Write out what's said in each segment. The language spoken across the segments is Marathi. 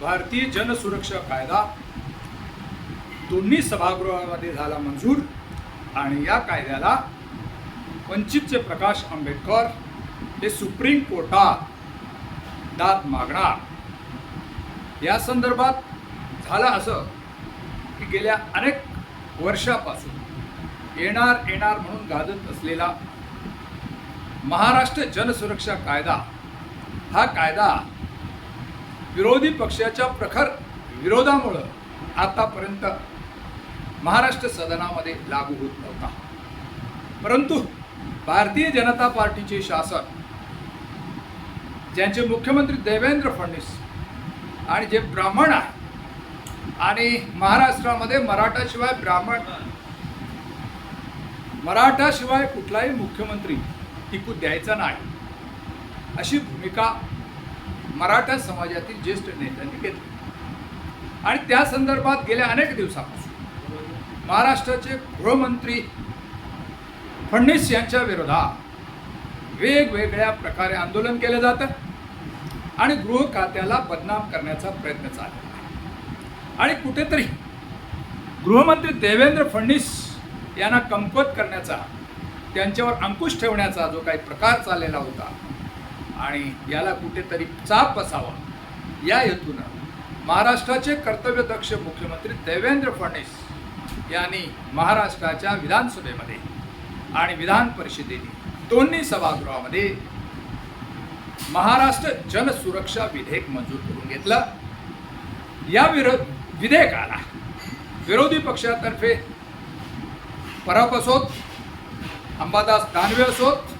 भारतीय जनसुरक्षा कायदा दोन्ही सभागृहामध्ये झाला मंजूर आणि या कायद्याला वंचितचे प्रकाश आंबेडकर हे सुप्रीम कोर्टात दाद मागणार. या संदर्भात झालं असं की गेल्या अनेक वर्षापासून येणार येणार म्हणून गाजत असलेला महाराष्ट्र जनसुरक्षा कायदा हा कायदा विरोधी पक्षाच्या प्रखर विरोधामुळं आतापर्यंत महाराष्ट्र सदनामध्ये लागू होत नव्हता. परंतु भारतीय जनता पार्टीचे शासन ज्यांचे मुख्यमंत्री देवेंद्र फडणवीस आणि जे ब्राह्मण आहे आणि महाराष्ट्रामध्ये मराठाशिवाय ब्राह्मण मराठाशिवाय कुठलाही मुख्यमंत्री टिकू द्यायचा नाही अशी भूमिका मराठा समाजातील ज्येष्ठ नेत्यांनी घेतली आणि त्या संदर्भात गेल्या अनेक दिवसापासून महाराष्ट्राचे गृहमंत्री फडणवीस यांच्या विरोधात वेगवेगळ्या प्रकारे आंदोलन केलं जातं आणि गृह खात्याला बदनाम करण्याचा प्रयत्न चालला आणि कुठेतरी गृहमंत्री देवेंद्र फडणवीस यांना कमकुवत करण्याचा त्यांच्यावर अंकुश ठेवण्याचा जो काही प्रकार चाललेला होता आणि याला कुठेतरी चाप असावा. या हेतूनं महाराष्ट्राचे कर्तव्यदक्ष मुख्यमंत्री देवेंद्र फडणवीस यांनी महाराष्ट्राच्या विधानसभेमध्ये आणि विधान परिषदेने दोन्ही सभागृहामध्ये महाराष्ट्र जनसुरक्षा विधेयक मंजूर करून घेतलं. या विरोध विधेयकाला विरोधी पक्षातर्फे परब असोत अंबादास दानवे असोत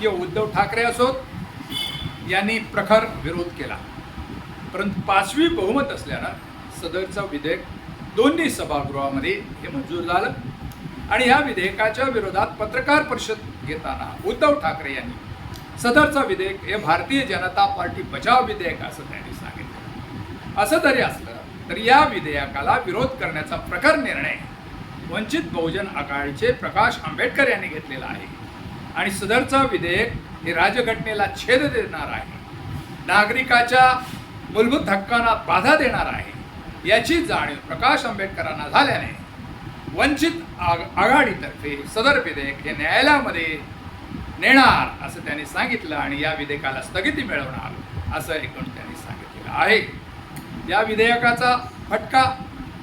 किंवा उद्धव ठाकरे असोत यांनी प्रखर विरोध केला. परंतु पाचवी बहुमत असल्यानं सदरचं विधेयक दोन्ही सभागृहामध्ये हे मंजूर झालं. आणि या विधेयकाच्या विरोधात पत्रकार परिषद घेताना उद्धव ठाकरे यांनी सदरचं विधेयक हे भारतीय जनता पार्टी बचाव विधेयक असं त्यांनी सांगितलं. असं जरी असलं तरी या विधेयकाला विरोध करण्याचा प्रखर निर्णय वंचित बहुजन आघाडीचे प्रकाश आंबेडकर यांनी घेतलेला आहे. आणि सदरचं विधेयक हे राजघटनेला छेद देणार आहे. नागरिकाच्या मूलभूत हक्कांना बाधा देणार आहे. याची जाणीव प्रकाश आंबेडकरांना झाल्याने वंचित आग आघाडीतर्फे सदर विधेयक हे न्यायालयामध्ये नेणार असं त्यांनी सांगितलं आणि या विधेयकाला स्थगिती मिळवणार असं एकूण त्यांनी सांगितलेलं आहे. या विधेयकाचा फटका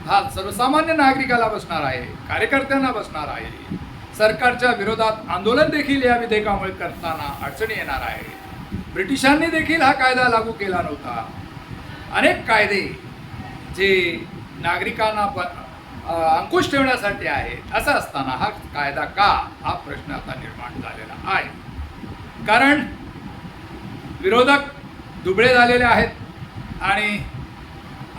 हा सर्वसामान्य नागरिकाला बसणार आहे कार्यकर्त्यांना बसणार आहे. सरकारच्या विरोधात आंदोलन देखील या विधेयकामुळे करताना अडचणी येणार आहे ब्रिटिशांनी देखील हा कायदा लागू केला नव्हता. अनेक कायदे जे नागरिकांना प अंकुश ठेवण्यासाठी आहेत असं असताना हा कायदा का? हा प्रश्न आता निर्माण झालेला आहे. कारण विरोधक दुबळे झालेले आहेत आणि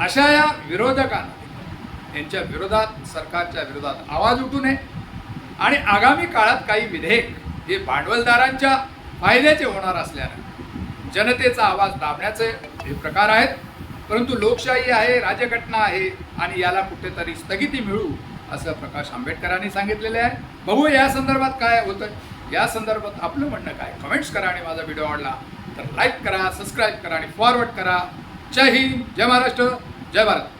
अशा या विरोधकांना यांच्या विरोधात सरकारच्या विरोधात आवाज उठू नये. आणि आगामी काळात काही विधेयक हे भांडवलदारांच्या फायद्याचे होणार असल्यानं जनतेचा आवाज दाबण्याचे हे प्रकार आहेत. परंतु लोकशाही आहे राज्यघटना आहे आणि याला कुठेतरी स्थगिती मिळू असं प्रकाश आंबेडकरांनी सांगितलेले आहे. बघू या संदर्भात काय होतं या संदर्भात आपलं म्हणणं काय? कमेंट्स करा आणि माझा व्हिडिओ आवडला तर लाईक करा सबस्क्राईब करा आणि फॉरवर्ड करा. जय हिंद जय महाराष्ट्र जय भारत.